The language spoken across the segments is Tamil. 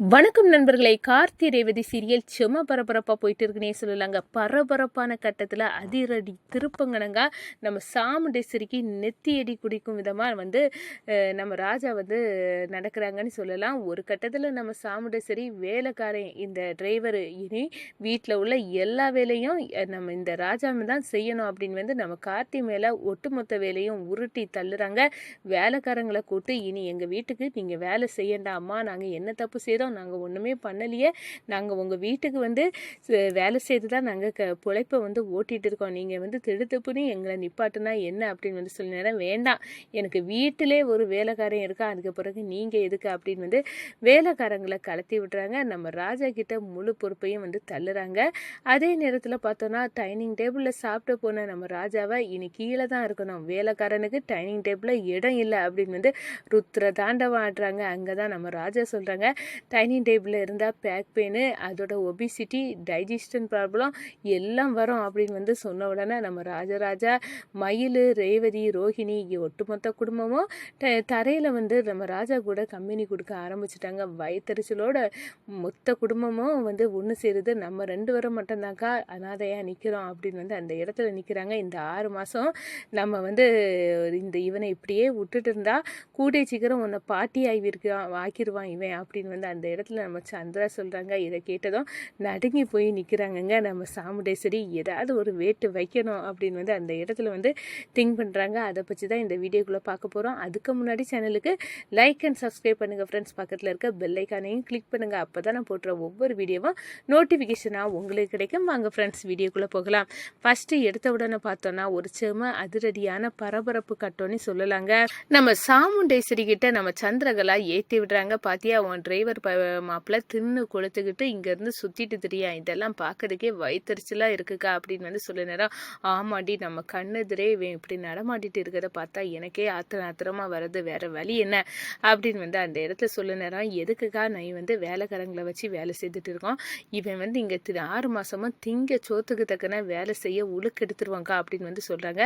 வணக்கம் நண்பர்களே. கார்த்தி ரேவதி சீரியல் செம பரபரப்பாக போயிட்டு இருக்குன்னே சொல்லலாங்க. பரபரப்பான கட்டத்தில் அதிரடி திருப்பங்கனங்க நம்ம சாமுண்டேஸ்வரிக்கு நெத்தியடி குடிக்கும் விதமாக வந்து நம்ம ராஜா வந்து நடக்கிறாங்கன்னு சொல்லலாம். ஒரு கட்டத்தில் நம்ம சாமுண்டேஸ்வரி வேலைக்காரன் இந்த டிரைவர் இனி வீட்டில் உள்ள எல்லா வேலையும் நம்ம இந்த ராஜா தான் செய்யணும் அப்படின்னு வந்து நம்ம கார்த்தி மேலே ஒட்டுமொத்த வேலையும் உருட்டி தள்ளுறாங்க. வேலைக்காரங்களை கூட்டு இனி எங்கள் வீட்டுக்கு நீங்கள் வேலை செய்யண்டாம்மா நாங்கள் என்ன தப்பு செய்தோம் நாங்கள் ஒன்றுமே பண்ணலையே. நாங்கள் உங்கள் வீட்டுக்கு வந்து வேலை செய்து தான் நாங்கள் க பிழைப்பை வந்து ஓட்டிகிட்டு இருக்கோம். நீங்கள் வந்து திடுத்துப்புன்னு எங்களை நிப்பாட்டுனா என்ன அப்படின்னு வந்து சொல்ல நேரம் வேண்டாம். எனக்கு வீட்டிலே ஒரு வேலைக்காரன் இருக்கா அதுக்கு பிறகு நீங்கள் எதுக்கு அப்படின்னு வந்து வேலைக்காரங்களை கலத்தி விடுறாங்க. நம்ம ராஜா கிட்ட முழு பொறுப்பையும் வந்து தள்ளுறாங்க. அதே நேரத்தில் பார்த்தோன்னா டைனிங் டேபிளில் சாப்பிட்டு போன நம்ம ராஜாவை இனி கீழே தான் இருக்கணும். வேலைக்காரனுக்கு டைனிங் டேபிளில் இடம் இல்லை அப்படின்னு வந்து ருத்ர தாண்டவம் ஆடுறாங்க அங்கே தான் நம்ம ராஜா சொல்கிறாங்க டைனிங் டேபிளில் இருந்தால் பேக் பெயின் அதோட ஒபிசிட்டி டைஜஷன் ப்ராப்ளம் எல்லாம் வரும் அப்படின்னு வந்து சொன்ன உடனே நம்ம ராஜராஜா மயில் ரேவதி ரோஹிணி இங்கே ஒட்டுமொத்த குடும்பமும் தரையில் வந்து நம்ம ராஜா கூட கம்பெனி கொடுக்க ஆரம்பிச்சிட்டாங்க. வயத்தறிச்சலோட மொத்த குடும்பமும் வந்து ஒன்று சேருது. நம்ம ரெண்டு பேரும் மட்டும்தாக்கா அனாதையாக நிற்கிறோம் அப்படின்னு வந்து அந்த இடத்துல நிற்கிறாங்க இந்த ஆறு மாதம் நம்ம வந்து இந்த இவனை இப்படியே விட்டுட்டு இருந்தால் கூடிய சீக்கிரம் உன்னை பாட்டி ஆகிருக்கான் ஆக்கிடுவான் இவன் அப்படின்னு வந்து அந்த இடத்துல நம்ம சந்திரா சொல்கிறாங்க இதை கேட்டதும் நடுங்கி போய் நிற்கிறாங்கங்க நம்ம சாமுண்டேஸ்வரி ஏதாவது ஒரு வேட்டு வைக்கணும் அப்படின்னு வந்து அந்த இடத்துல வந்து திங்க் பண்ணுறாங்க அதை பற்றி தான் இந்த வீடியோக்குள்ளே பார்க்க போகிறோம் அதுக்கு முன்னாடி சேனலுக்கு லைக் அண்ட் சப்ஸ்கிரைப் பண்ணுங்கள் ஃப்ரெண்ட்ஸ் பக்கத்தில் இருக்க பெல்லைக்கானையும் கிளிக் பண்ணுங்கள் அப்போ தான் நான் போடுற ஒவ்வொரு வீடியோவும் நோட்டிஃபிகேஷனாக உங்களுக்கு கிடைக்கும். வாங்க ஃப்ரெண்ட்ஸ் வீடியோக்குள்ளே போகலாம். ஃபஸ்ட்டு எடுத்த உடனே பார்த்தோன்னா ஒரு செம அதிரடியான பரபரப்பு கட்டோன்னு சொல்லலாங்க. நம்ம சாமுண்டேஸ்வரி கிட்ட நம்ம சந்திரகலா ஏற்றி விடுறாங்க. பாத்தியா? உன் டிரைவர் ப மாப்பிள்ள தின்னு கொளுத்துக்கிட்டு இங்கேருந்து சுற்றிட்டு தெரியா இதெல்லாம் பார்க்கறதுக்கே வயிற்றுச்சலாக இருக்குக்கா அப்படின்னு வந்து சொல்ல நேரம் ஆமாடி நம்ம கண்ணெதிரே இவன் இப்படி நடமாட்டிட்டு இருக்கிறத பார்த்தா எனக்கே ஆத்திரம் ஆத்திரமாக வர்றது வேறு வழி என்ன? அப்படின்னு வந்து அந்த இடத்துல சொல்ல நேரம் எதுக்குக்கா நான் வந்து வேலைக்காரங்களை வச்சு வேலை செய்துட்டு இருக்கோம்? இவன் வந்து இங்கே திரு ஆறு மாதமும் திங்க சோத்துக்கு தக்கன வேலை செய்ய உழுக்கு எடுத்துருவாங்க அப்படின்னு வந்து சொல்கிறாங்க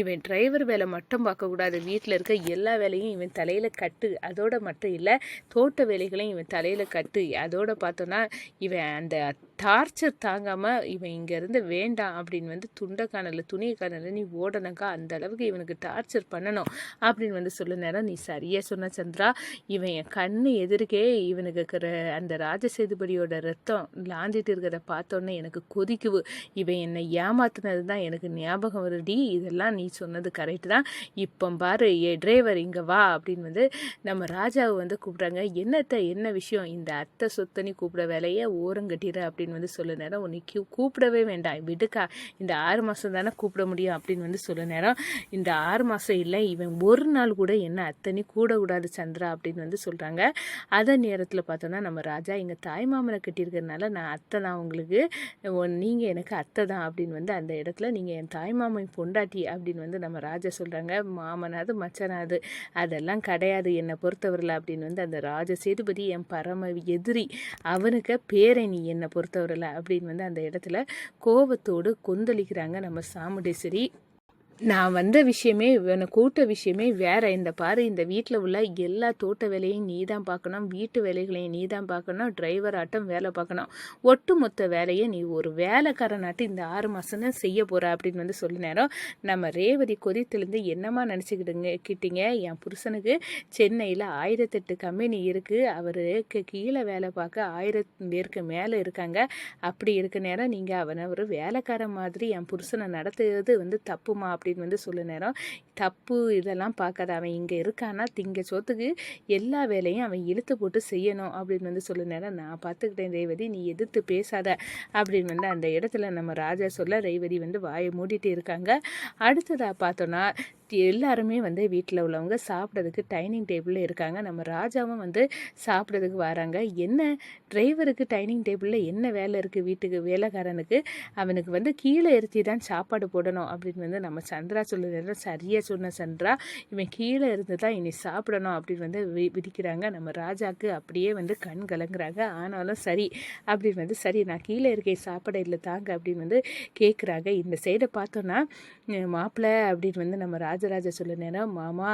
இவன் டிரைவர் வேலை மட்டும் பார்க்கக்கூடாது வீட்டில் இருக்க எல்லா வேலையும் இவன் தலையில் கட்டு. அதோட மட்டும் இல்லை தோட்ட வேலைகளையும் இவன் தலையில் கட்டு. அதோட பார்த்தோன்னா இவன் அந்த டார்ச்சர் தாங்காமல் இவன் இங்கேருந்து வேண்டாம் அப்படின்னு வந்து துண்டை காணல துணியை காணல நீ ஓடனக்கா அந்த அளவுக்கு இவனுக்கு டார்ச்சர் பண்ணணும் அப்படின்னு வந்து சொல்ல நேரம் நீ சரியாக சொன்ன சந்திரா. இவன் என் கண்ணு எதிர்க்கே இவனுக்கு இருக்கிற அந்த ராஜசேதுபதியோட ரத்தம் லாந்திட்டு இருக்கிறத பார்த்தோன்னே எனக்கு கொதிக்குவு இவன் என்னை ஏமாத்துனது தான் எனக்கு ஞாபகம் வருடி. இதெல்லாம் நீ சொன்னது கரெக்டு தான். இப்போ பாரு ஏ டிரைவர் இங்கே வா அப்படின்னு வந்து நம்ம ராஜாவை வந்து கூப்பிட்றாங்க. என்னத்த என்ன விஷயம்? இந்த அத்தை சொத்தனி கூப்பிட வேலையை ஓரங்கட்டிடு அப்படின்னு வந்து சொல்ல நேரம். உன்னை கூ கூப்பிடவே வேண்டாம். விடுக்கா. இந்த ஆறு மாதம் தானே கூப்பிட முடியும் அப்படின்னு வந்து சொல்ல நேரம். இந்த ஆறு மாதம் இல்லை இவன் ஒரு நாள் கூட என்ன அத்தனை கூடக்கூடாது சந்திரா அப்படின்னு வந்து சொல்கிறாங்க அதே நேரத்தில் பார்த்தோன்னா நம்ம ராஜா எங்கள் தாய் மாமனை கட்டியிருக்கிறதுனால நான் அத்தை தான் உங்களுக்கு. நீங்கள் எனக்கு அத்தை தான் அப்படின்னு வந்து அந்த இடத்துல நீங்கள் என் தாய் மாமன் பொண்டாட்டி அப்படின்னு வந்து நம்ம ராஜா சொல்கிறாங்க மாமனாது மச்சனாது அதெல்லாம் கிடையாது. என்னை பொறுத்தவரில் அப்படின்னு வந்து அந்த ராஜ சேதுபதி என் பரம எதிரி அவனுக்கு பேரை நீ என்னை பொறுத்தவரையில் அப்படின்னு வந்து அந்த இடத்துல கோபத்தோடு கொந்தளிக்கிறாங்க நம்ம சாமுண்டேஸ்வரி. நான் வந்த விஷயமே இவனை கூட்ட விஷயமே வேற. இந்த பாரு இந்த வீட்டில் உள்ள எல்லா தோட்ட வேலையும் நீ தான் பார்க்கணும். வீட்டு வேலைகளையும் நீ தான் பார்க்கணும். டிரைவர் ஆட்டம் வேலை பார்க்கணும். ஒட்டுமொத்த வேலையை நீ ஒரு வேலைக்காரனாட்டு இந்த ஆறு மாதம் தான் செய்ய போகிற அப்படின்னு வந்து சொல்ல நேரம் நம்ம ரேவதி கொதித்துலேருந்து என்னமா நினச்சிக்கிடுங்க கிட்டீங்க? என் புருஷனுக்கு சென்னையில் ஆயிரத்தெட்டு கம்பெனி இருக்குது அவருக்கு கீழே வேலை பார்க்க ஆயிரம் பேருக்கு மேலே இருக்காங்க. அப்படி இருக்க நேரம் நீங்கள் அவனை ஒரு வேலைக்காரன் மாதிரி என் புருஷனை நடத்துறது வந்து தப்புமா? அப்படின்னு வந்து சொல்ல நேரம். தப்பு இதெல்லாம் பார்க்காத அவன் இங்கே இருக்கானா திங்க சோத்துக்கு எல்லா வேலையும் அவன் இழுத்து போட்டு செய்யணும் அப்படின்னு வந்து சொல்ல நேரம். நான் பார்த்துக்கிட்டேன் ரேவதி. நீ எதிர்த்து பேசாத அப்படின்னு வந்து அந்த இடத்துல நம்ம ராஜா சொல்ல ரேவதி வந்து வாயை மூடிட்டு இருக்காங்க. அடுத்ததாக பார்த்தோன்னா எல்லாருமே வந்து வீட்டில் உள்ளவங்க சாப்பிட்றதுக்கு டைனிங் டேபிளில் இருக்காங்க. நம்ம ராஜாவும் வந்து சாப்பிட்றதுக்கு வராங்க. என்ன டிரைவருக்கு டைனிங் டேபிளில் என்ன வேலை இருக்குது வீட்டுக்கு வேலைக்காரனுக்கு அவனுக்கு வந்து கீழே இருத்தி தான் சாப்பாடு போடணும் அப்படின்னு வந்து நம்ம சந்திரா சொல்லுறது சரியாக சொன்ன சந்திரா. இவன் கீழே இருந்து தான் இனி சாப்பிடணும் அப்படின்னு வந்து வி விதிக்கிறாங்க. நம்ம ராஜாவுக்கு அப்படியே வந்து கண் கலங்குறாங்க. ஆனாலும் சரி அப்படின்னு வந்து சரி நான் கீழே இருக்கேன் சாப்பிட இல்லை தாங்க அப்படின்னு வந்து கேட்குறாங்க இந்த சைடை பார்த்தோன்னா மாப்பிள்ளை அப்படின்னு வந்து நம்ம ராஜா ராஜராஜா சொல்ல நேரம் மாமா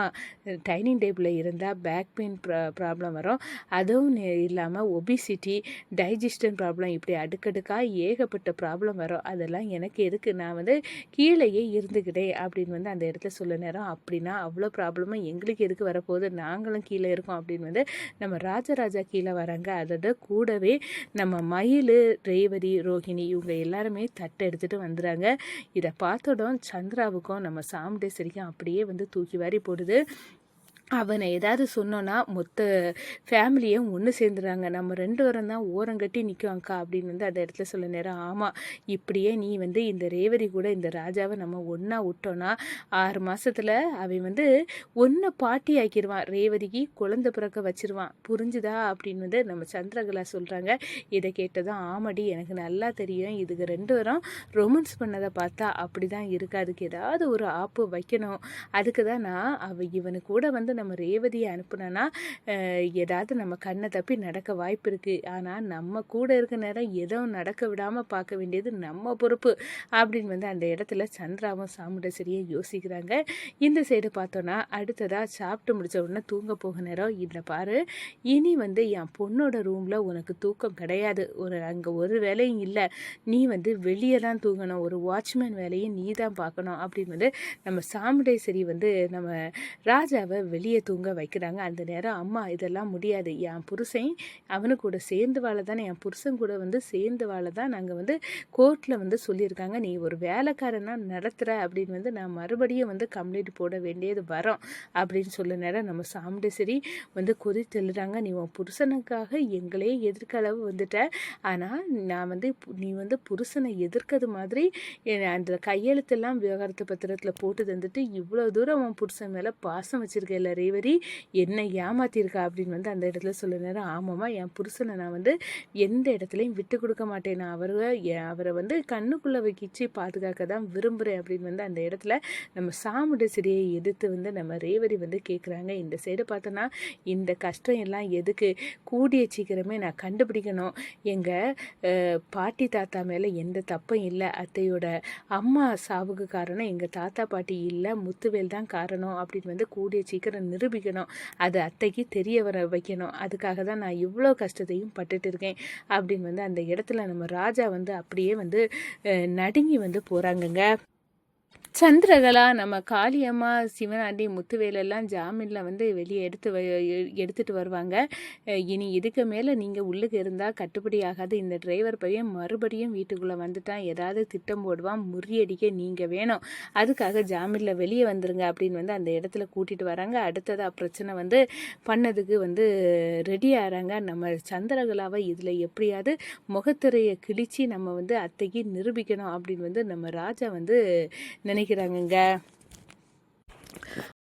டைனிங் டேபிளில் இருந்தால் பேக் பெயின் ப்ராப்ளம் வரும். அதுவும் இல்லாமல் ஒபிசிட்டி டைஜஷன் ப்ராப்ளம் இப்படி அடுக்கடுக்காக ஏகப்பட்ட ப்ராப்ளம் வரும். அதெல்லாம் எனக்கு எதுக்கு? நான் வந்து கீழேயே இருந்துக்கிட்டேன் அப்படின்னு வந்து அந்த இடத்துல சொல்ல நேரம். அப்படின்னா அவ்வளோ ப்ராப்ளமும் எங்களுக்கு எதுக்கு வரப்போகுது? நாங்களும் கீழே இருக்கோம் அப்படின்னு வந்து நம்ம ராஜராஜா கீழே வராங்க. அதோட கூடவே நம்ம மயில் ரேவதி ரோஹிணி இவங்க எல்லாருமே தட்டை எடுத்துகிட்டு வந்துடுறாங்க. இதை பார்த்தோடம் சந்திராவுக்கும் நம்ம சாமுண்டேஸ்வரிக்கும் அப்படியே வந்து தூக்கி வாரி போடுது. அவனை ஏதாவது சொன்னோன்னா மொத்த ஃபேமிலியும் ஒன்று சேர்ந்துடுறாங்க. நம்ம ரெண்டு பேரும் தான் ஓரங்கட்டி நிற்கும் அக்கா அப்படின்னு வந்து அந்த இடத்துல சொல்ல நேரம். ஆமாம் இப்படியே நீ வந்து இந்த ரேவதி கூட இந்த ராஜாவை நம்ம ஒன்றா விட்டோன்னா ஆறு மாதத்தில் அவன் வந்து ஒன்றை பாட்டி ஆக்கிடுவான் ரேவதிக்கு குழந்த பிறக்க வச்சிருவான். புரிஞ்சுதா? அப்படின்னு வந்து நம்ம சந்திரகலா சொல்கிறாங்க இதை கேட்டதும் ஆமாடி எனக்கு நல்லா தெரியும். இதுக்கு ரெண்டு பேரும் ரொமான்ஸ் பண்ணதை பார்த்தா அப்படி தான் இருக்கு. அதுக்கு ஏதாவது ஒரு ஆப்பு வைக்கணும். அதுக்கு தான் நான் அவ இவனு கூட வந்து நம்ம ரேவதியை அனுப்புனோன்னா ஏதாவது நம்ம கண்ணை தப்பி நடக்க வாய்ப்பு இருக்குது ஆனால் நம்ம கூட இருக்க நேரம் எதுவும் நடக்க விடாமல் பார்க்க வேண்டியது நம்ம பொறுப்பு அப்படின்னு வந்து அந்த இடத்துல சந்திராவும் சாமுண்டேஸ்வரியும் யோசிக்கிறாங்க. இந்த சைடு பார்த்தோன்னா அடுத்ததாக சாப்பிட்டு முடிச்ச உடனே தூங்க போக நேரம். இல்லை பாரு இனி வந்து என் பொண்ணோட ரூமில் உனக்கு தூக்கம் கிடையாது. ஒரு அங்கே ஒரு வேலையும் இல்லை. நீ வந்து வெளியே தான் தூங்கணும். ஒரு வாட்ச்மேன் வேலையும் நீ தான் பார்க்கணும் அப்படின்னு வந்து நம்ம சாமுண்டேஸ்வரி வந்து நம்ம ராஜாவை வெளியே தூங்க வைக்கிறாங்க. அந்த நேரம் அம்மா இதெல்லாம் முடியாது. என் புருஷன் அவனு கூட சேர்ந்து வாழ தானே என் புருஷன் கூட வந்து சேர்ந்து வாழ தான் நாங்கள் வந்து கோர்ட்டில் வந்து சொல்லியிருக்காங்க. நீ ஒரு வேலைக்காரனாக நடத்துகிற அப்படின்னு வந்து நான் மறுபடியும் வந்து கம்ப்ளைண்ட் போட வேண்டியது வரோம் அப்படின்னு சொல்ல நேரம் நம்ம சாமுண்டேஸ்வரி வந்து கொதித்தெழுறாங்க நீ உன் புருஷனுக்காக எங்களே எதிர்க்க அளவு வந்துட்ட. ஆனால் நான் வந்து நீ வந்து புருஷனை எதிர்க்கிறது மாதிரி அந்த கையெழுத்தெல்லாம் விவகாரத்து பத்திரத்தில் போட்டு தந்துட்டு இவ்வளோ தூரம் உன் புருஷன் மேலே பாசம் வச்சுருக்க இல்லை ரேவதி என்னை ஏமாத்திருக்கா அப்படின்னு வந்து அந்த இடத்துல சொல்ல ஆமாம்மா என் புருஷனை நான் வந்து எந்த இடத்துலையும் விட்டு கொடுக்க மாட்டேன். நான் அவரை அவரை வந்து கண்ணுக்குள்ளே வைக்கிச்சு பாதுகாக்க தான் விரும்புகிறேன் அப்படின்னு வந்து அந்த இடத்துல நம்ம சாமுட சிறையை எதிர்த்து வந்து நம்ம ரேவதி வந்து கேட்குறாங்க இந்த சைடு பார்த்தோன்னா இந்த கஷ்டம் எல்லாம் எதுக்கு? கூடிய சீக்கிரமே நான் கண்டுபிடிக்கணும். எங்கள் பாட்டி தாத்தா மேலே எந்த தப்பும் இல்லை. அத்தையோட அம்மா சாவுக்கு காரணம் எங்கள் தாத்தா பாட்டி இல்லை. முத்துவேல் தான் காரணம் அப்படின்னு வந்து கூடிய சீக்கிரம் நிரூபிக்கணும். அது அத்தைக்கு தெரிய வர வைக்கணும். அதுக்காக தான் நான் இவ்வளோ கஷ்டத்தையும் பட்டுட்டு இருக்கேன். அப்படின்னு வந்து அந்த இடத்துல நம்ம ராஜா வந்து அப்படியே வந்து நடுங்கி வந்து போகிறாங்கங்க சந்திரகலா நம்ம காளியம்மா சிவனாண்டி முத்துவேலெல்லாம் ஜாமீனில் வந்து வெளியே எடுத்து எடுத்துகிட்டு வருவாங்க. இனி இதுக்கு மேலே நீங்கள் உள்ளுக்கு இருந்தால் கட்டுப்படி ஆகாது. இந்த டிரைவர் பையன் மறுபடியும் வீட்டுக்குள்ளே வந்துட்டான். ஏதாவது திட்டம் போடுவான். முறியடிக்க நீங்கள் வேணும். அதுக்காக ஜாமீனில் வெளியே வந்துருங்க அப்படின்னு வந்து அந்த இடத்துல கூட்டிகிட்டு வராங்க. அடுத்ததாக பிரச்சனை வந்து பண்ணதுக்கு வந்து ரெடி ஆகிறாங்க நம்ம சந்திரகலாவை இதில் எப்படியாவது முகத்திரையை கிழித்து நம்ம வந்து அத்தைக்கு நிரூபிக்கணும் அப்படின்னு வந்து நம்ம ராஜா வந்து நினைக்கிறாங்கங்க.